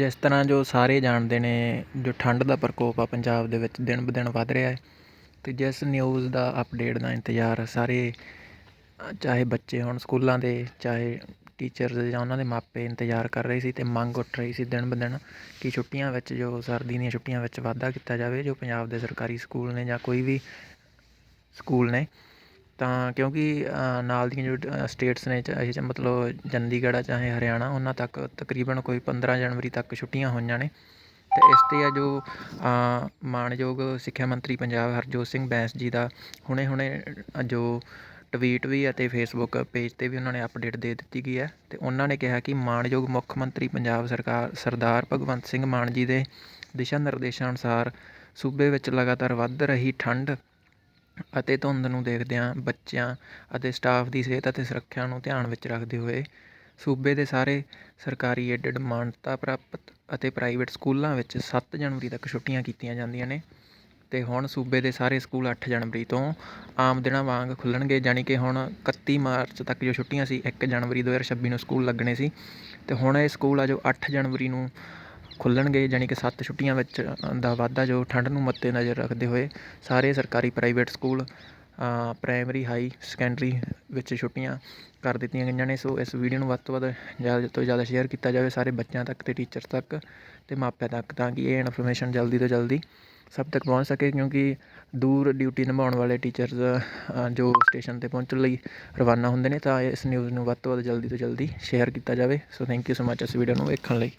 ਜਿਸ ਤਰ੍ਹਾਂ ਜੋ ਸਾਰੇ ਜਾਣਦੇ ਨੇ, ਜੋ ਠੰਡ ਦਾ ਪ੍ਰਕੋਪ ਆ ਪੰਜਾਬ ਦੇ ਵਿੱਚ ਦਿਨ ਬ ਦਿਨ ਵੱਧ ਰਿਹਾ ਹੈ ਅਤੇ ਜਿਸ ਨਿਊਜ਼ ਦਾ ਅਪਡੇਟ ਦਾ ਇੰਤਜ਼ਾਰ ਸਾਰੇ, ਚਾਹੇ ਬੱਚੇ ਹੋਣ ਸਕੂਲਾਂ ਦੇ, ਚਾਹੇ ਟੀਚਰਸ ਜਾਂ ਉਹਨਾਂ ਦੇ ਮਾਪੇ ਇੰਤਜ਼ਾਰ ਕਰ ਰਹੇ ਸੀ ਅਤੇ ਮੰਗ ਉੱਠ ਰਹੀ ਸੀ ਦਿਨ ਬ ਦਿਨ ਕਿ ਛੁੱਟੀਆਂ ਵਿੱਚ ਜੋ ਸਰਦੀ ਦੀਆਂ ਛੁੱਟੀਆਂ ਵਿੱਚ ਵਾਧਾ ਕੀਤਾ ਜਾਵੇ, ਜੋ ਪੰਜਾਬ ਦੇ ਸਰਕਾਰੀ ਸਕੂਲ ਨੇ ਜਾਂ ਕੋਈ ਵੀ ਸਕੂਲ ਨੇ ਤਾਂ ਕਿਉਂਕਿ ਨਾਲ ਦੀਆਂ ਜੋ ਸਟੇਟਸ ਨੇ, ਚਾਹੇ ਮਤਲਬ ਚੰਡੀਗੜ੍ਹ ਆ ਚਾਹੇ ਹਰਿਆਣਾ, ਉਹਨਾਂ ਤੱਕ ਤਕਰੀਬਨ ਕੋਈ 15 ਜਨਵਰੀ ਤੱਕ ਛੁੱਟੀਆਂ ਹੋਈਆਂ ਨੇ। ਅਤੇ ਇਸ 'ਤੇ ਆ ਜੋ ਮਾਣਯੋਗ ਸਿੱਖਿਆ ਮੰਤਰੀ ਪੰਜਾਬ ਹਰਜੋਤ ਸਿੰਘ ਬੈਂਸ ਜੀ ਦਾ ਹੁਣੇ ਹੁਣੇ ਜੋ ਟਵੀਟ ਵੀ ਅਤੇ ਫੇਸਬੁੱਕ ਪੇਜ 'ਤੇ ਵੀ ਉਹਨਾਂ ਨੇ ਅਪਡੇਟ ਦੇ ਦਿੱਤੀ ਗਈ ਹੈ। ਅਤੇ ਉਹਨਾਂ ਨੇ ਕਿਹਾ ਕਿ ਮਾਣਯੋਗ ਮੁੱਖ ਮੰਤਰੀ ਪੰਜਾਬ ਸਰਕਾਰ, ਸਰਦਾਰ ਭਗਵੰਤ ਸਿੰਘ ਮਾਨ ਜੀ ਦੇ ਦਿਸ਼ਾ ਨਿਰਦੇਸ਼ਾਂ ਅਨੁਸਾਰ ਸੂਬੇ ਵਿੱਚ ਲਗਾਤਾਰ ਵੱਧ ਰਹੀ ਠੰਡ ਅਤੇ ਧੁੰਦ ਨੂੰ ਦੇਖਦਿਆਂ ਬੱਚਿਆਂ ਅਤੇ ਸਟਾਫ ਦੀ ਸਿਹਤ ਅਤੇ ਸੁਰੱਖਿਆ ਨੂੰ ਧਿਆਨ ਵਿੱਚ ਰੱਖਦੇ ਹੋਏ ਸੂਬੇ ਦੇ ਸਾਰੇ ਸਰਕਾਰੀ ਏਡਡ ਮਾਨਤਾ ਪ੍ਰਾਪਤ ਅਤੇ ਪ੍ਰਾਈਵੇਟ ਸਕੂਲਾਂ ਵਿੱਚ ਸੱਤ ਜਨਵਰੀ ਤੱਕ ਛੁੱਟੀਆਂ ਕੀਤੀਆਂ ਜਾਂਦੀਆਂ ਨੇ ਅਤੇ ਹੁਣ ਸੂਬੇ ਦੇ ਸਾਰੇ ਸਕੂਲ ਅੱਠ ਜਨਵਰੀ ਤੋਂ ਆਮ ਦਿਨਾਂ ਵਾਂਗ ਖੁੱਲ੍ਹਣਗੇ, ਜਾਣੀ ਕਿ ਹੁਣ 31 ਮਾਰਚ ਤੱਕ ਜੋ ਛੁੱਟੀਆਂ ਸੀ, ਇੱਕ ਜਨਵਰੀ 2026 ਨੂੰ ਸਕੂਲ ਲੱਗਣੇ ਸੀ ਅਤੇ ਹੁਣ ਇਹ ਸਕੂਲ ਆ ਜੋ ਅੱਠ ਜਨਵਰੀ ਨੂੰ ਖੁੱਲ੍ਹਣਗੇ ਜਾਣੀ ਕਿ ਸੱਤ ਛੁੱਟੀਆਂ ਵਿੱਚ ਦਾ ਵਾਧਾ ਜੋ ਠੰਡ ਨੂੰ ਮੱਦੇ ਨਜ਼ਰ ਰੱਖਦੇ ਹੋਏ ਸਾਰੇ ਸਰਕਾਰੀ private school primary, high, secondary ਵਿੱਚ ਛੁੱਟੀਆਂ ਕਰ ਦਿੱਤੀਆਂ ਗਈਆਂ ਨੇ। ਸੋ ਇਸ ਵੀਡੀਓ ਨੂੰ ਵੱਧ ਤੋਂ ਵੱਧ ਜ਼ਿਆਦਾ ਤੋਂ ਜ਼ਿਆਦਾ ਸ਼ੇਅਰ ਕੀਤਾ ਜਾਵੇ ਸਾਰੇ ਬੱਚਿਆਂ ਤੱਕ ਅਤੇ ਟੀਚਰ ਤੱਕ ਅਤੇ ਮਾਪਿਆਂ ਤੱਕ, ਤਾਂ ਕਿ ਇਹ ਇਨਫੋਰਮੇਸ਼ਨ ਜਲਦੀ ਤੋਂ ਜਲਦੀ ਸਭ ਤੱਕ ਪਹੁੰਚ ਸਕੇ, ਕਿਉਂਕਿ ਦੂਰ ਡਿਊਟੀ ਨਿਭਾਉਣ ਵਾਲੇ ਟੀਚਰਸ ਜੋ ਸਟੇਸ਼ਨ 'ਤੇ ਪਹੁੰਚਣ ਲਈ ਰਵਾਨਾ ਹੁੰਦੇ ਨੇ, ਤਾਂ ਇਸ ਨਿਊਜ਼ ਨੂੰ ਵੱਧ ਤੋਂ ਵੱਧ ਜਲਦੀ ਤੋਂ ਜਲਦੀ ਸ਼ੇਅਰ ਕੀਤਾ ਜਾਵੇ। ਸੋ ਥੈਂਕ ਯੂ ਸੋ ਮੱਚ ਇਸ ਵੀਡੀਓ ਨੂੰ ਵੇਖਣ ਲਈ।